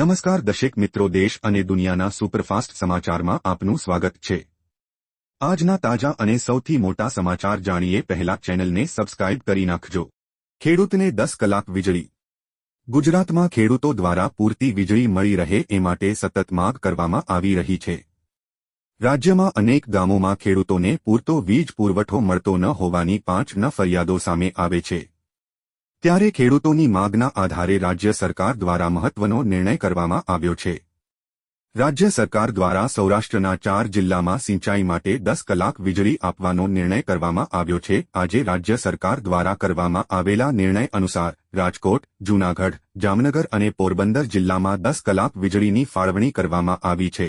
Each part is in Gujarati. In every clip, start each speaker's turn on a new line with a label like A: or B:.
A: નમસ્કાર દશેક મિત્રો, દેશ અને દુનિયાના સુપરફાસ્ટ સમાચારમાં આપનું સ્વાગત છે. આજના તાજા અને સૌથી મોટા સમાચાર જાણીએ પહેલા ચેનલને સબસ્ક્રાઇબ કરી નાખજો. ખેડૂતને દસ કલાક વીજળી. ગુજરાતમાં ખેડૂતો દ્વારા પૂરતી વીજળી મળી રહે એ માટે સતત માગ કરવામાં આવી રહી છે. રાજ્યમાં અનેક ગામોમાં ખેડૂતોને પૂરતો વીજ પુરવઠો મળતો ન હોવાની પાંચ ન ફરિયાદો સામે આવે છે. ત્યારે ખેડૂતોની માગના આધારે રાજ્ય સરકાર દ્વારા મહત્વનો નિર્ણય કરવામાં આવ્યો છે. રાજ્ય સરકાર દ્વારા સૌરાષ્ટ્રના ચાર જિલ્લામાં સિંચાઈ માટે દસ કલાક વીજળી આપવાનો નિર્ણય કરવામાં આવ્યો છે. આજે રાજ્ય સરકાર દ્વારા કરવામાં આવેલા નિર્ણય અનુસાર રાજકોટ, જૂનાગઢ, જામનગર અને પોરબંદર જિલ્લામાં દસ કલાક વીજળીની ફાળવણી કરવામાં આવી છે.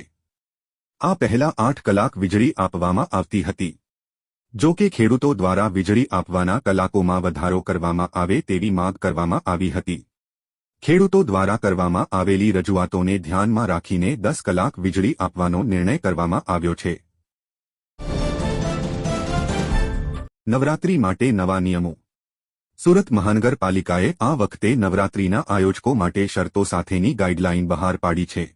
A: આ પહેલા આઠ કલાક વીજળી આપવામાં આવતી હતી. જો કે ખેડૂતો દ્વારા વીજળી આપવાના કલાકોમાં વધારો કરવામાં આવે તેવી માંગ કરવામાં આવી હતી. ખેડૂતો દ્વારા કરવામાં આવેલી રજૂઆતોને ધ્યાનમાં રાખીને દસ કલાક વીજળી આપવાનો નિર્ણય કરવામાં આવ્યો છે. નવરાત્રી માટે નવા નિયમો. સુરત મહાનગરપાલિકાએ આ વખતે નવરાત્રીના આયોજકો માટે શરતો સાથેની ગાઇડલાઇન બહાર પાડી છે,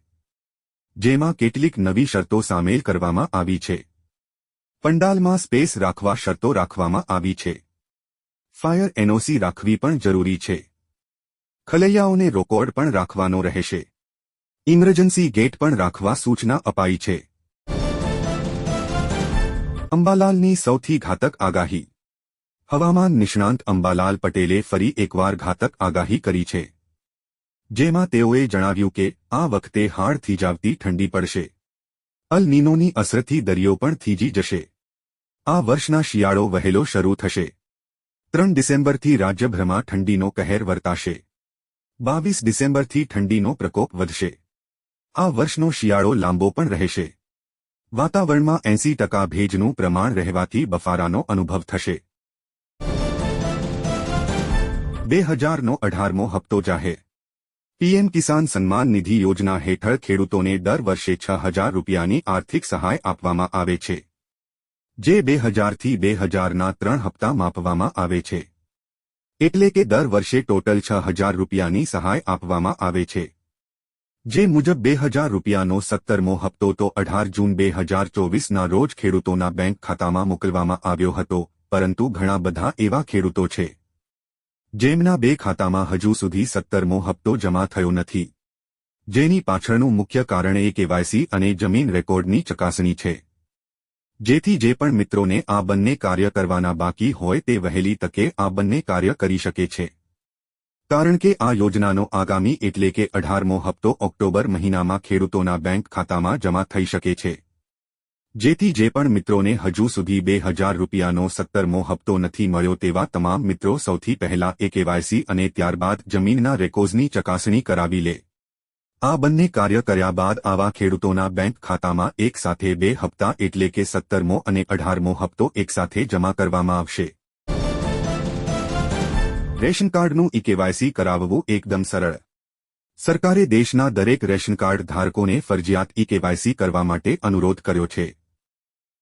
A: જેમાં કેટલીક નવી શરતો સામેલ કરવામાં આવી છે. પંડાલમાં સ્પેસ રાખવા શરતો રાખવામાં આવી છે. ફાયર એનઓસી રાખવી પણ જરૂરી છે. ખલૈયાઓને રોકોર્ડ પણ રાખવાનો રહેશે. ઇમરજન્સી ગેટ પણ રાખવા સૂચના અપાઈ છે. અંબાલાલની સૌથી ઘાતક આગાહી. હવામાન નિષ્ણાંત અંબાલાલ પટેલે ફરી એકવાર ઘાતક આગાહી કરી છે. જેમાં તેઓએ જણાવ્યું કે, આ વખતે હાડ થીજાવતી ઠંડી પડશે. અલ નીનોની અસરથી દરિયો પણ થીજી જશે. આ વર્ષના શિયાળો વહેલો શરૂ થશે. ત્રણ ડિસેમ્બરથી રાજ્યભરમાં ઠંડીનો કહેર વર્તાશે. બાવીસ ડિસેમ્બરથી ઠંડીનો પ્રકોપ વધશે. આ વર્ષનો શિયાળો લાંબો પણ રહેશે. વાતાવરણમાં એંસી ટકા ભેજનું પ્રમાણ રહેવાથી બફારાનો અનુભવ થશે. બે હજારનો અઢારમો હપ્તો જાહેર. પીએમ કિસાન સન્માન નિધિ યોજના હેઠળ ખેડૂતોને દર વર્ષે છ હજાર રૂપિયાની આર્થિક સહાય આપવામાં આવે છે. જે બે હજારથી બે હજારના ત્રણ હપ્તા માપવામાં આવે છે. એટલે કે દર વર્ષે ટોટલ છ હજાર રૂપિયાની સહાય આપવામાં આવે છે. જે મુજબ બે હજાર રૂપિયાનો સત્તરમો હપ્તો તો અઢાર જૂન બે હજાર ચોવીસના રોજ ખેડૂતોના બેંક ખાતામાં મોકલવામાં આવ્યો હતો, પરંતુ ઘણા બધા એવા ખેડૂતો છે. જેમના બે ખાતામાં હજુ સુધી સત્તરમો હપ્તો જમા થયો નથી. જેની પાછળનું મુખ્ય કારણ એ કેવાયસી અને જમીન રેકોર્ડની ચકાસણી છે. જેથી જે પણ મિત્રોને આ બંને કાર્ય કરવાના બાકી હોય તે વહેલી તકે આ બંને કાર્ય કરી શકે છે. કારણ કે આ યોજનાનો આગામી એટલે કે અઢારમો હપ્તો ઓક્ટોબર મહિનામાં ખેડૂતોના બેંક ખાતામાં જમા થઈ શકે છે. જેથી જે પણ મિત્રોને હજુ સુધી બે હજાર રૂપિયાનો સત્તરમો હપ્તો નથી મળ્યો તેવા તમામ મિત્રો સૌથી પહેલા એ કેવાયસી અને ત્યારબાદ જમીનના રેકોઝની ચકાસણી કરાવી લે. આ બંને કાર્ય કર્યા બાદ આવા ખેડૂતોના બેંક ખાતામાં એક સાથે બે હપ્તા એટલે કે સત્તરમો અને અઢારમો હપ્તો એકસાથે જમા કરવામાં આવશે. રેશન કાર્ડનું ઈ કરાવવું એકદમ સરળ. સરકારે દેશના દરેક રેશન કાર્ડ ધારકોને ફરજિયાત ઈકેવાયસી કરવા માટે અનુરોધ કર્યો છે.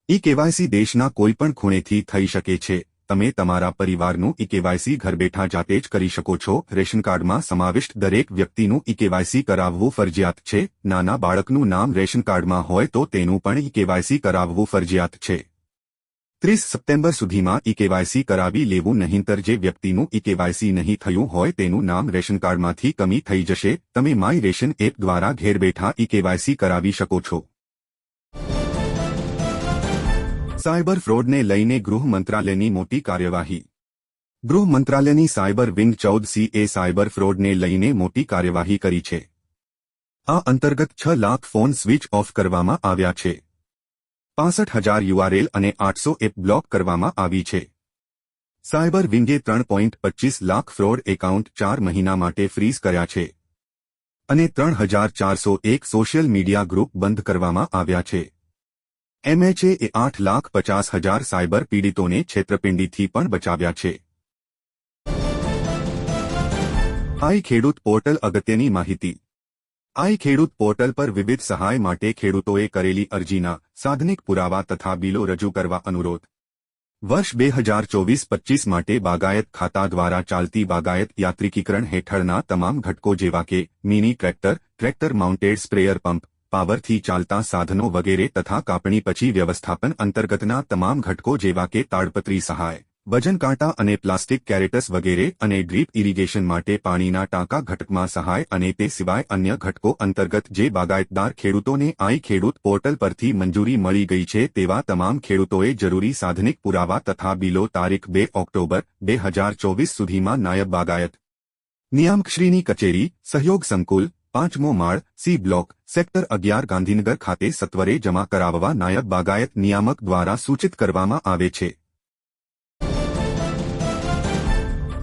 A: ઈ કેવાયસી દેશના કોઈપણ ખૂણેથી થઈ શકે છે. તમે તમારા પરિવારનું ઈ કેવાયસી ઘર બેઠા જાતે જ કરી શકો છો. રેશન કાર્ડમાં સમાવિષ્ટ દરેક વ્યક્તિનું ઈકેવાયસી કરાવવું ફરજિયાત છે. નાના બાળકનું નામ રેશન કાર્ડમાં હોય તો તેનું પણ ઈકેવાયસી કરાવવું ફરજિયાત છે. ત્રીસ સપ્ટેમ્બર સુધીમાં ઈકેવાયસી કરાવી લેવું નહીંતર જે વ્યક્તિનું ઈકેવાયસી નહીં થયું હોય તેનું નામ રેશન કાર્ડમાંથી કમી થઈ જશે. તમે માય રેશન એપ દ્વારા ઘેર બેઠા ઈકેવાયસી કરાવી શકો છો. સાયબર ફ્રોડને લઈને ગૃહ મંત્રાલયની મોટી કાર્યવાહી. ગૃહ મંત્રાલયની સાયબર વિંગ ચૌદ સીએ સાયબર ફ્રોડને લઈને મોટી કાર્યવાહી કરી છે. આ અંતર્ગત છ લાખ ફોન સ્વિચ ઓફ કરવામાં આવ્યા છે. પાસઠ હજાર યુઆરએલ અને આઠસો એપ બ્લોક કરવામાં આવી છે. સાયબર વિંગે ત્રણ પોઈન્ટ પચ્ચીસ લાખ ફ્રોડ એકાઉન્ટ ચાર મહિના માટે ફ્રીઝ કર્યા છે. અને ત્રણ હજાર ચારસો એક સોશિયલ મીડિયા ગ્રુપ બંધ કરવામાં આવ્યા છે. એમએચએ એ આઠ લાખ પચાસ હજાર સાયબર પીડિતોને છેતરપિંડીથી પણ બચાવ્યા છે. આઈ ખેડૂત પોર્ટલ અગત્યની માહિતી. આઈ ખેડૂત પોર્ટલ પર વિવિધ સહાય માટે ખેડૂતોએ કરેલી અરજીના સાધનિક પુરાવા તથા બિલો રજૂ કરવા અનુરોધ. વર્ષ બે હજાર ચોવીસ પચીસ માટે બાગાયત ખાતા દ્વારા ચાલતી બાગાયત યાત્રિકીકરણ હેઠળના તમામ ઘટકો જેવા કે mini tractor tractor mounted sprayer pump પાવરથી ચાલતા સાધનો વગેરે તથા કાપણી પછી વ્યવસ્થાપન અંતર્ગતના તમામ ઘટકો જેવા કે તાડપત્રી સહાય, વજન કાંટા અને પ્લાસ્ટિક કેરેટસ વગેરે અને ડ્રીપ ઇરિગેશન માટે પાણીના ટાંકા ઘટકમાં સહાય અને તે સિવાય અન્ય ઘટકો અંતર્ગત જે બાગાયતદાર ખેડૂતોને આઈ ખેડૂત પોર્ટલ પરથી મંજૂરી મળી ગઈ છે તેવા તમામ ખેડૂતોએ જરૂરી સાધનિક પુરાવા તથા બિલો તારીખ બે ઓક્ટોબર, બે સુધીમાં નાયબ બાગાયત નિયામકશ્રીની કચેરી, સહયોગ સંકુલ પાંચમો માળ, સી બ્લોક, સેક્ટર અગિયાર ગાંધીનગર ખાતે સત્વરે જમા કરાવવા નાયબ બાગાયત નિયામક દ્વારા સૂચિત કરવામાં આવે છે.